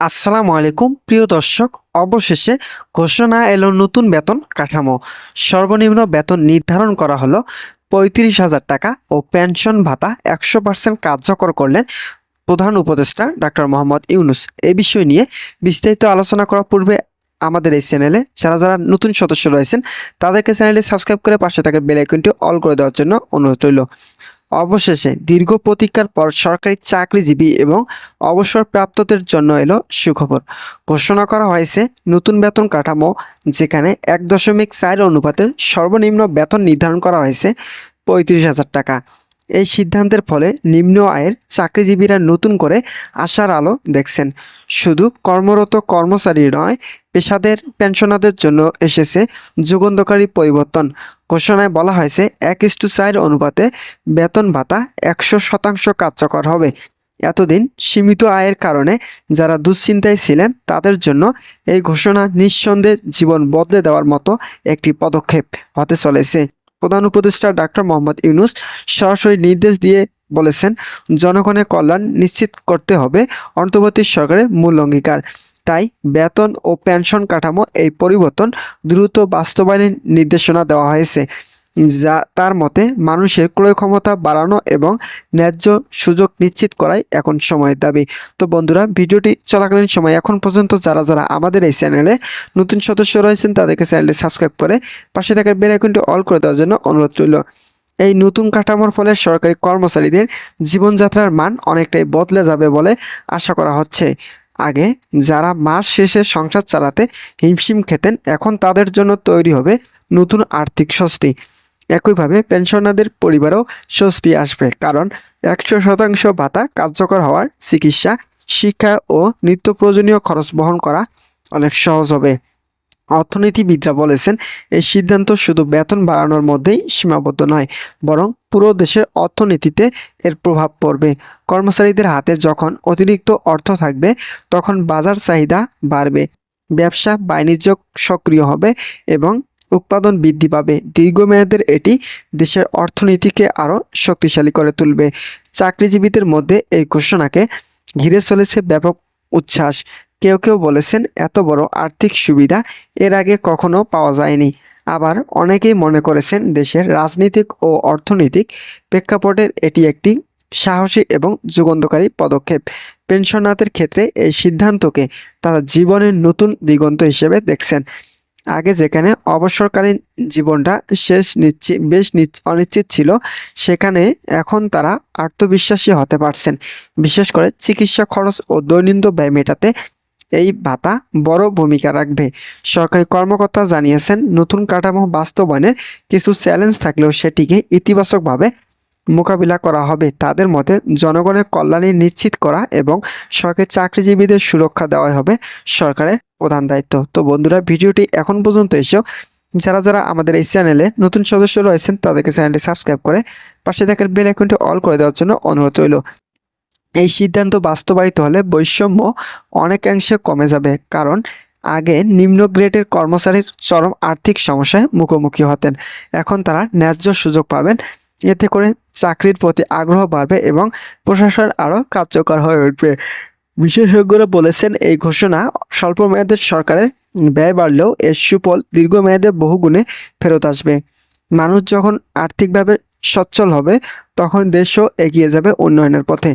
আসসালামু আলাইকুম, প্রিয় দর্শক, অবশেষে ঘোষণা এলো নতুন বেতন কাঠামো। সর্বনিম্ন বেতন নির্ধারণ করা হলো পঁয়ত্রিশ হাজার টাকা ও পেনশন ভাতা একশো পার্সেন্ট কার্যকর করলেন প্রধান উপদেষ্টা ডাক্তার মোহাম্মদ ইউনুস। এ বিষয় নিয়ে বিস্তারিত আলোচনা করার পূর্বে আমাদের এই চ্যানেলে যারা যারা নতুন সদস্য রয়েছেন, তাদেরকে চ্যানেলটি সাবস্ক্রাইব করে পাশে থাকা বেল আইকনটি অল করে দেওয়ার জন্য অনুরোধ রইল। অবশেষে দীর্ঘ প্রতীক্ষার পর সরকারি চাকরিজীবী এবং অবসরপ্রাপ্তদের জন্য এলো সুখবর। ঘোষণা করা হয়েছে, নতুন বেতন কাঠামো, যেখানে এক দশমিক চার অনুপাতে সর্বনিম্ন বেতন নির্ধারণ করা হয়েছে পঁয়ত্রিশ হাজার টাকা। এই সিদ্ধান্তের ফলে নিম্ন আয়ের চাকরিজীবীরা নতুন করে আশার আলো দেখছেন। শুধু কর্মরত কর্মচারী নয়, পেশাদের পেনশনারদের জন্য এসেছে যুগান্তকারী পরিবর্তন। ঘোষণায় বলা হয়েছে, এক ইস্টু চার অনুপাতে বেতন ভাতা একশো শতাংশ কার্যকর হবে। এতদিন সীমিত আয়ের কারণে যারা দুশ্চিন্তায় ছিলেন, তাদের জন্য এই ঘোষণা নিঃসন্দেহে জীবন বদলে দেওয়ার মতো একটি পদক্ষেপ হতে চলেছে। প্রধান উপদেষ্টা ডাক্তার মোহাম্মদ ইউনুস সরাসরি নির্দেশ দিয়ে বলেছেন, জনগণের কল্যাণ নিশ্চিত করতে হবে, অন্তর্বর্তী সরকারের মূল অঙ্গীকার। তাই বেতন ও পেনশন কাঠামো এই পরিবর্তন দ্রুত বাস্তবায়নের নির্দেশনা দেওয়া হয়েছে। যা তার মতে মানুষের ক্রয় ক্ষমতা বাড়ানো এবং ন্যায্য সুযোগ নিশ্চিত করাই এখন সময়ের দাবি। তো বন্ধুরা, ভিডিওটি চলাকালীন সময় এখন পর্যন্ত যারা যারা আমাদের এই চ্যানেলে নতুন সদস্য রয়েছেন, তাদেরকে চ্যানেলটি সাবস্ক্রাইব করে পাশে থাকার বেল আইকনটি অল করে দেওয়ার জন্য অনুরোধ রইল। এই নতুন কাঠামোর ফলে সরকারি কর্মচারীদের জীবনযাত্রার মান অনেকটাই বদলে যাবে বলে আশা করা হচ্ছে। আগে যারা মাস শেষে সংসার চালাতে হিমশিম খেতেন, এখন তাদের জন্য তৈরি হবে নতুন আর্থিক স্বস্তি। একইভাবে পেনশনারদের পরিবারও স্বস্তি আসবে, কারণ একশো শতাংশ ভাতা কার্যকর হওয়ার চিকিৎসা, শিক্ষা ও নিত্য প্রয়োজনীয় খরচ বহন করা অনেক সহজ হবে। অর্থনীতিবিদরা বলেছেন, এই সিদ্ধান্ত শুধু বেতন বাড়ানোর মধ্যেই সীমাবদ্ধ নয়, বরং পুরো দেশের অর্থনীতিতে এর প্রভাব পড়বে। কর্মচারীদের হাতে যখন অতিরিক্ত অর্থ থাকবে, তখন বাজার চাহিদা বাড়বে, ব্যবসা বাণিজ্য সক্রিয় হবে এবং উৎপাদন বৃদ্ধি পাবে। দীর্ঘমেয়াদের এটি দেশের অর্থনীতিকে আরও শক্তিশালী করে তুলবে। চাকরিজীবীদের মধ্যে এই ঘোষণাকে ঘিরে চলেছে ব্যাপক উচ্ছ্বাস। কেউ কেউ বলেছেন, এত বড় আর্থিক সুবিধা এর আগে কখনো পাওয়া যায়নি। আবার অনেকেই মনে করেছেন, দেশের রাজনৈতিক ও অর্থনৈতিক প্রেক্ষাপটের এটি একটি সাহসী এবং যুগান্তকারী পদক্ষেপ। পেনশনারদের ক্ষেত্রে এই সিদ্ধান্তকে তারা জীবনের নতুন দিগন্ত হিসেবে দেখছেন। আগে যেখানে অবসরকালীন জীবনটা শেষ নিশ্চিত বেশ অনিশ্চিত ছিল, সেখানে এখন তারা আত্মবিশ্বাসী হতে পারছেন। বিশেষ করে চিকিৎসা খরচ ও দৈনন্দিন ব্যয় মেটাতে এই ভাতা বড় ভূমিকা রাখবে। সরকারি কর্মকর্তা জানিয়েছেন, নতুন কাঠামো বাস্তবায়নের কিছু চ্যালেঞ্জ থাকলেও সেটিকে ইতিবাচকভাবে মোকাবিলা করা হবে। তাদের মতে, জনগণের কল্যাণী নিশ্চিত করা এবং সরকারি চাকরিজীবীদের সুরক্ষা দেওয়া হবে সরকারের প্রধান দায়িত্ব। তো বন্ধুরা, ভিডিওটি এখন পর্যন্ত এসেও যারা যারা আমাদের এই চ্যানেলে নতুন সদস্য রয়েছেন, তাদেরকে চ্যানেলটি সাবস্ক্রাইব করে পাশে থাকার বেল আইকনটি অল করে দেওয়ার জন্য অনুরোধ রইল। এই সিদ্ধান্ত বাস্তবায়িত হলে বৈষম্য অনেকাংশে কমে যাবে, কারণ আগে নিম্ন গ্রেডের কর্মচারীর চরম আর্থিক সমস্যায় মুখোমুখি হতেন। এখন তারা ন্যায্য সুযোগ পাবেন। এতে করে চাকরির প্রতি আগ্রহ বাড়বে এবং প্রশাসন আরও কার্যকর হয়ে উঠবে। বিশেষজ্ঞরা বলেছেন, এই ঘোষণা স্বল্প মেয়াদের সরকারের ব্যয় বাড়লেও এর সুফল দীর্ঘমেয়াদে বহুগুণে ফেরত আসবে। মানুষ যখন আর্থিকভাবে সচ্ছল হবে, তখন দেশও এগিয়ে যাবে উন্নয়নের পথে।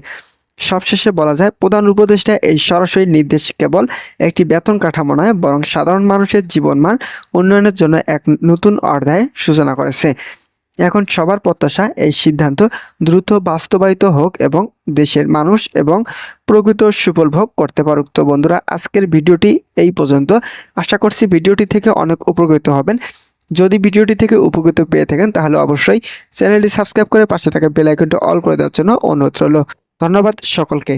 সবশেষে বলা যায়, প্রধান উপদেষ্টা এই সরাসরি নির্দেশ কেবল একটি বেতন কাঠামো নয়, বরং সাধারণ মানুষের জীবনমান উন্নয়নের জন্য এক নতুন অধ্যায়ের সূচনা করেছে। এখন সবার প্রত্যাশা এই সিদ্ধান্ত দ্রুত বাস্তবায়িত হোক এবং দেশের মানুষ এবং প্রকৃত সুফল ভোগ করতে পারুক। তো বন্ধুরা, আজকের ভিডিওটি এই পর্যন্ত। আশা করছি ভিডিওটি থেকে অনেক উপকৃত হবেন। যদি ভিডিওটি থেকে উপকৃত পেয়ে থাকেন, তাহলে অবশ্যই চ্যানেলটি সাবস্ক্রাইব করে পাশে থাকা বেল আইকনটি অল করে দেওয়ার জন্য অনুরোধ রইল। ধন্যবাদ সকলকে।